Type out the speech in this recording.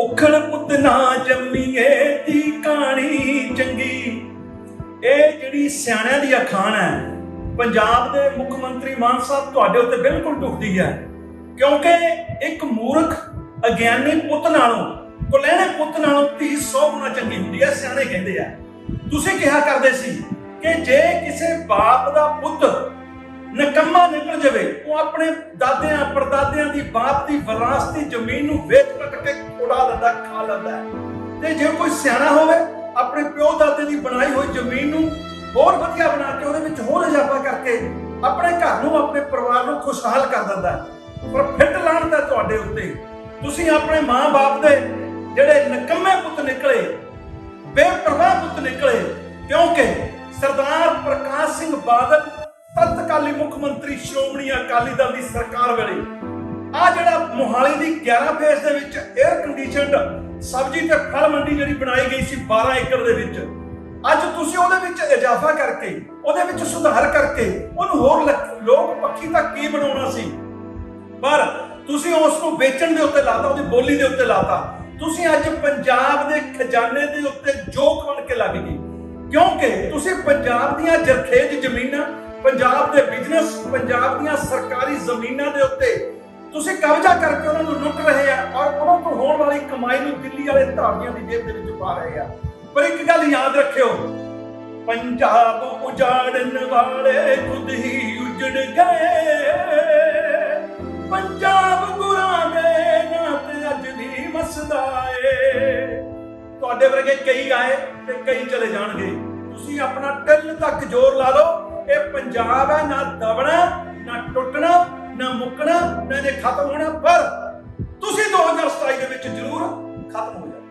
ਉਖੜ ਪੁੱਤ ਨਾ ਜੰਮੀਏ ਦੀ ਕਹਾਣੀ ਚੰਗੀ। ਇਹ ਜਿਹੜੀ ਸਿਆਣਿਆਂ ਦੀ ਅਖਾਣ ਹੈ, ਪੰਜਾਬ ਦੇ ਮੁੱਖ ਮੰਤਰੀ ਮਾਨ ਸਾਹਿਬ ਤੁਹਾਡੇ ਉੱਤੇ ਬਿਲਕੁਲ ਢੁਕਦੀ ਹੈ। ਕਿਉਂਕਿ ਇੱਕ ਮੂਰਖ ਅਗਿਆਨੀ ਪੁੱਤ ਨਾਲੋਂ, ਕੁਲਹਿਣੇ ਪੁੱਤ ਨਾਲੋਂ ਧੀ ਸੌ ਗੁਣਾ ਚੰਗੀ ਹੁੰਦੀ ਹੈ, ਸਿਆਣੇ ਕਹਿੰਦੇ ਆ। ਤੁਸੀਂ ਕਿਹਾ ਕਰਦੇ ਸੀ ਕਿ ਜੇ ਕਿਸੇ ਬਾਪ ਦਾ ਪੁੱਤ ਨਕੰਮਾ ਨਿਕਲ ਜਾਵੇ, ਉਹ ਆਪਣੇ ਦਾਦਿਆਂ, ਪੜਦਾਦਿਆਂ ਦੀ ਬਾਪ ਦੀ ਵਿਰਾਸਤੀ ਜ਼ਮੀਨ ਨੂੰ ਵੇਚ ਉਡਾ ਦਿੰਦਾ ਖਾ ਲੈਂਦਾ ਤੇ ਜੇ ਕੋਈ ਸਿਆਣਾ ਹੋਵੇ, ਆਪਣੇ ਪਿਓ ਦਾਦੇ ਦੀ ਬਣਾਈ ਹੋਈ ਜ਼ਮੀਨ ਨੂੰ ਹੋਰ ਵਧੀਆ ਬਣਾ ਕੇ ਉਹਦੇ ਵਿੱਚ ਹੋਰ ਇਜ਼ਾਫਾ ਕਰਕੇ ਆਪਣੇ ਘਰ ਨੂੰ, ਆਪਣੇ ਪਰਿਵਾਰ ਨੂੰ ਖੁਸ਼ਹਾਲ ਕਰ ਦਿੰਦਾ ਪਰ ਫਿੱਟ ਲਾਣ ਦਾ ਤੁਹਾਡੇ ਉੱਤੇ ਤੁਸੀਂ ਆਪਣੇ ਮਾਂ-ਬਾਪ ਦੇ ਜਿਹੜੇ ਨਕੰਮੇ ਪੁੱਤ ਨਿਕਲੇ, ਬੇਪਰਵਾਹ ਪੁੱਤ ਨਿਕਲੇ, ਕਿਉਂਕਿ ਸਰਦਾਰ ਪ੍ਰਕਾਸ਼ ਸਿੰਘ ਬਾਦਲ ਤਤਕਾਲੀ ਮੁੱਖ ਮੰਤਰੀ ਸ਼੍ਰੋਮਣੀ ਅਕਾਲੀ ਦਲ ਦੀ ਸਰਕਾਰ ਵੇਲੇ ਮੋਹਾਲੀ ਦੀ 11 ਫੇਸ ਦੇ ਵਿੱਚ 에ਅਰ ਕੰਡੀਸ਼ਨਡ ਸਬਜ਼ੀ ਤੇ ਫਲ ਮੰਡੀ ਜਿਹੜੀ ਬਣਾਈ ਗਈ ਸੀ 12 ਏਕੜ ਦੇ ਵਿੱਚ। ਅੱਜ ਤੁਸੀਂ ਉਹਦੇ ਵਿੱਚ ਇਜ਼ਾਫਾ ਕਰਕੇ, ਉਹਦੇ ਵਿੱਚ ਸੁਧਾਰ ਕਰਕੇ, ਉਹਨੂੰ ਹੋਰ ਲੋਕ ਪੱਖੀ ਤੱਕ ਕੀ ਬਣਾਉਣਾ ਸੀ? ਪਰ ਤੁਸੀਂ ਉਸ ਨੂੰ ਵੇਚਣ ਦੇ ਉੱਤੇ ਲਾਤਾ, ਉਹਦੀ ਬੋਲੀ ਦੇ ਉੱਤੇ ਲਾਤਾ। ਤੁਸੀਂ ਅੱਜ ਪੰਜਾਬ ਦੇ ਖਜ਼ਾਨੇ ਦੇ ਉੱਤੇ ਜੋਕ ਬਣ ਕੇ ਲੱਗ ਗਏ। ਕਿਉਂਕਿ ਤੁਸੀਂ ਪੰਜਾਬ ਦੀਆਂ ਜਰਖੇਜ ਜ਼ਮੀਨਾਂ, ਪੰਜਾਬ ਦੇ ਬਿਜ਼ਨਸ ਪੰਜਾਬ ਦੀਆਂ ਸਰਕਾਰੀ ਜ਼ਮੀਨਾਂ ਦੇ ਉੱਤੇ ਤੁਸੀਂ ਕਬਜ਼ਾ ਕਰਕੇ ਉਹਨਾਂ ਨੂੰ ਲੁੱਟ ਰਹੇ ਆ ਔਰ ਉਹਨਾਂ ਤੋਂ ਹੋਣ ਵਾਲੀ ਕਮਾਈ ਨੂੰ ਦਿੱਲੀ ਵਾਲੇ ਧਾਰੀਆਂ ਦੀ ਜੇਬ ਦੇ ਵਿੱਚ ਪਾ ਰਹੇ ਆ। ਪਰ ਇੱਕ ਗੱਲ ਯਾਦ ਰੱਖਿਓ, ਪੰਜਾਬ ਉਜਾੜਨ ਵਾਲੇ ਖੁਦ ਹੀ ਉਜੜ ਗਏ। ਪੰਜਾਬ ਗੁਰਾਂ ਦੇ ਨਾਂ ਤੇ ਅੱਜ ਵੀ ਮਸਦਾ ਏ। ਤੁਹਾਡੇ ਵਰਗੇ ਕਈ ਆਏ ਤੇ ਕਈ ਚਲੇ ਜਾਣਗੇ। ਤੁਸੀਂ ਆਪਣਾ ਟਿੱਲ ਤੱਕ ਜ਼ੋਰ ਲਾ ਲਓ, ਇਹ ਪੰਜਾਬ ਹੈ, ਨਾ ਦਬਣਾ ਨਾ ਟੁੱਟਣਾ ਨਾ ਮੁੱਕਣਾ ਨਾ ਇਹਨੇ ਖਤਮ ਹੋਣਾ ਪਰ